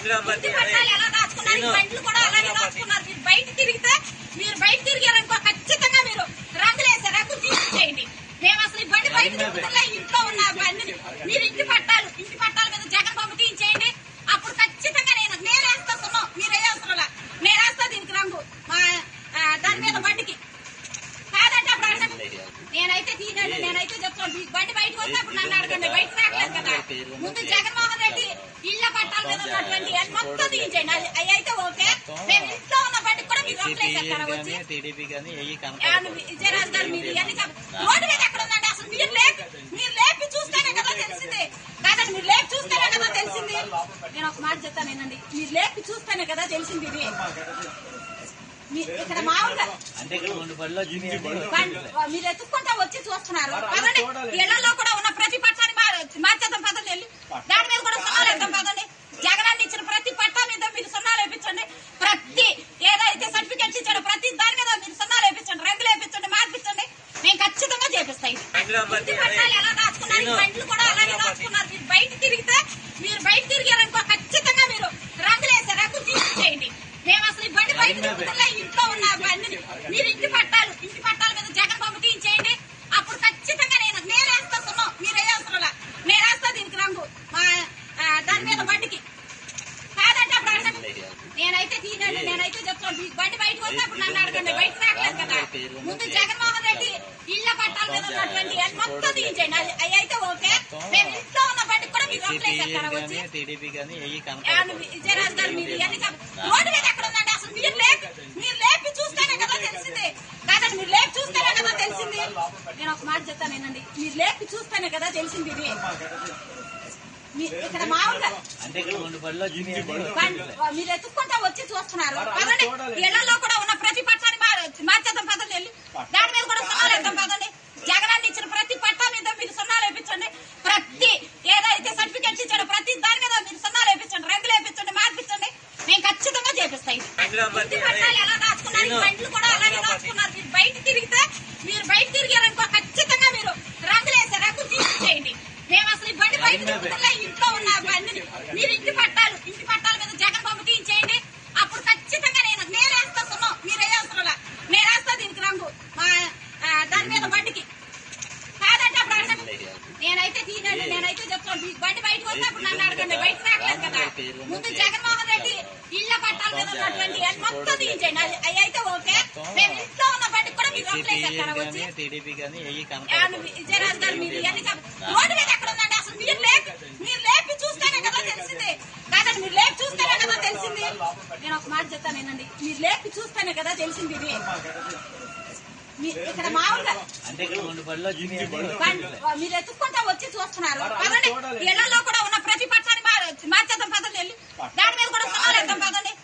ఎలా దాచుకున్నారు? బండ్లు కూడా అలాగే దాచుకున్నారు. మీరు బయట తిరిగితే మీరు బయట తిరిగారనుకో ఖచ్చితంగా మీరు రంగులు వేసే రంగులు తీసేయండి మేము అసలు ఈ బండి బయట తిరుగుతున్నా ఇంట్లో ఉన్న బండిని మీరు ఇంటి పట్టాలు ఇంటి పట్టాల మీద జగన్ బాబు తీయించేయండి అప్పుడు ఖచ్చితంగా నేను నేను వేస్తా సున్నం మీరు వేయవసరం నేను వేస్తా దీనికి రంగు మా ఆ, దాని మీద బండికి కాదంటే అప్పుడు అడగండి నేనైతే తీనండి నేనైతే చెప్తాను మీ బండి బయటకు వస్తే అప్పుడు నన్ను అడగండి బయట రావట్లేదు కదా ముందు జగన్మోహన్ రెడ్డి ఇళ్ళ పట్టాల మీద ఉన్నటువంటి మొత్తం తీయించండి. అవి అయితే ఓకే. మేము ఇంట్లో ఉన్న కూడా మీరు వచ్చి. విజయరాజు గారు ఇవన్నీ రోడ్డు మీద ఎక్కడ ఉందండి? అసలు మీరు లేపి మీరు లేపి చూస్తేనే కదా తెలిసింది. కాదండి మీరు లేపి చూస్తేనే కదా తెలిసింది. నేను ఒక మాట చెప్తాను ఏంటండి? మీరు లేపి చూస్తేనే కదా తెలిసింది ఇది. ఇక్కడ మామూలుగా మీరు ఎత్తుక్కుంటా వచ్చి చూస్తున్నారు. ఇళ్ళలో కూడా ఉన్న ప్రతి మార్చేద్దాం పదండి వెళ్ళి. దాని మీద కూడా సున్నాలు వేద్దాం పదండి. జగనాన్ని ఇచ్చిన ప్రతి పట్టా మీద మీరు సున్నాలు వేపించండి. ప్రతి ఏదైతే సర్టిఫికెట్స్ ఇచ్చాడో ప్రతి దాని మీద మీరు సున్నాలు వేపించండి రంగులు వేపించండి మార్పించండి మేము ఖచ్చితంగా చేపిస్తాయి పట్టాలు ఎలా దాచుకున్నారు బండ్లు కూడా అలాగే దాచుకున్నారు మీరు బయట తిరిగితే మీరు బయట తిరిగారనుకో ఖచ్చితంగా మీరు రంగులు వేసే రంగు తీసేయండి మేము అసలు ఈ బండి బయట తిరుగుతున్నా ఇంట్లో ఉన్న బండిని మీరు ఇంటి పట్టాల మీద జగన్ బాబు తీయించేయండి అప్పుడు ఖచ్చితంగా నేను నేను వేస్తా సున్నం మీరు వేయవసరం నేను వేస్తా దీనికి రంగు మా ఆ, దాని మీద బండికి కాదంటే అప్పుడు అడగండి నేనైతే తీనండి మీ బండి బయటకు వస్తే అప్పుడు నన్ను అడగండి. బయట రావట్లేదు కదా. ముందు జగన్మోహన్ రెడ్డి ఇళ్ళ పట్టాల మీద ఉన్నటువంటి మొత్తం తీయించండి అది అయితే ఓకే. మేము ఇంట్లో ఉన్న బండికి కూడా మీరు వచ్చి. ఏమన్నా విజయరాజు గారు మీరు ఇవన్నీ రోడ్డు మీద ఎక్కడ ఉందండి అసలు మీరు లేపి మీరు లేపి చూస్తేనే కదా తెలిసింది. కాదండి మీరు లేపి చూస్తేనే కదా తెలిసింది. నేను ఒక మాట చెప్తాను ఏంటండి మీరు లేపి చూస్తేనే కదా తెలిసింది ఇది. ఇక్కడ మామూలుగా మీరు ఎత్తుక్కుంటా వచ్చి చూస్తున్నారు. ఇళ్ళలో కూడా ఉన్న ప్రతి పట్టాన్ని మార్- మార్చేద్దాం పదండి వెళ్ళి. దాని మీద కూడా సున్నాలు వేద్దాం పదండి. జగనాన్ని ఇచ్చిన ప్రతి పట్టా మీద మీరు సున్నాలు వేపించండి. ప్రతి ఏదైతే సర్టిఫికెట్స్ ఇచ్చాడో ప్రతి దాని మీద మీరు సున్నాలు వేపించండి. రంగులు వేపించండి మార్పించండి. మేము ఖచ్చితంగా చేపిస్తాయి పట్టాలు ఎలా దాచుకున్నారు ఈ బండ్లు కూడా అలాగే దాచుకున్నారు మీరు బయట తిరిగితే మీరు బయట తిరిగారనుకో ఖచ్చితంగా మీరు రంగులు వేసే రంగులు తీసేయండి మేము అసలు ఈ బండి బయట తిరుగుతున్నా ఇంట్లో ఉన్న బండిని మీరు ఇంటి పట్టాలు ఇంటి పట్టాల మీద జగన్ బాబు తీయించేయండి అప్పుడు ఖచ్చితంగా నేను నేను వేస్తా సున్నం మీరు వేయవసరం నేను వేస్తా దీనికి రంగు మా ఆ, దాని మీద బండికి కాదంటే అప్పుడు అడగండి నేనైతే తీనండి చెప్తాను మీ బండి బయటకు వస్తే అప్పుడు నన్ను అడగండి. బయట రావట్లేదు కదా. ముందు జగన్మోహన్ రెడ్డి ఇళ్ళ పట్టాల మీద ఉన్నటువంటి మొత్తం తీయించండి అది అయితే ఓకే. మేము ఇంట్లో ఉన్న బండికి కూడా మీరు వదిలేసేస్తారా వచ్చి? మీరు ఇవన్నీ రోడ్డు మీద ఎక్కడ ఉందండి? అసలు మీరు లేపి మీరు లేపి చూస్తేనే కదా తెలిసింది. కాదండి మీరు లేపి చూస్తేనే కదా తెలిసింది. నేను ఒక మాట చెప్తాను ఏంటండి మీరు లేపి చూస్తేనే కదా తెలిసింది ఇది. ఇక్కడ మామూలుగా మీరు ఎత్తుక్కుంటా వచ్చి చూస్తున్నారు. పదండి. ఇళ్ళలో కూడా ఉన్న ప్రతి మార్- మార్చేద్దాం పదండి వెళ్ళి. దాని మీద కూడా సున్నాలు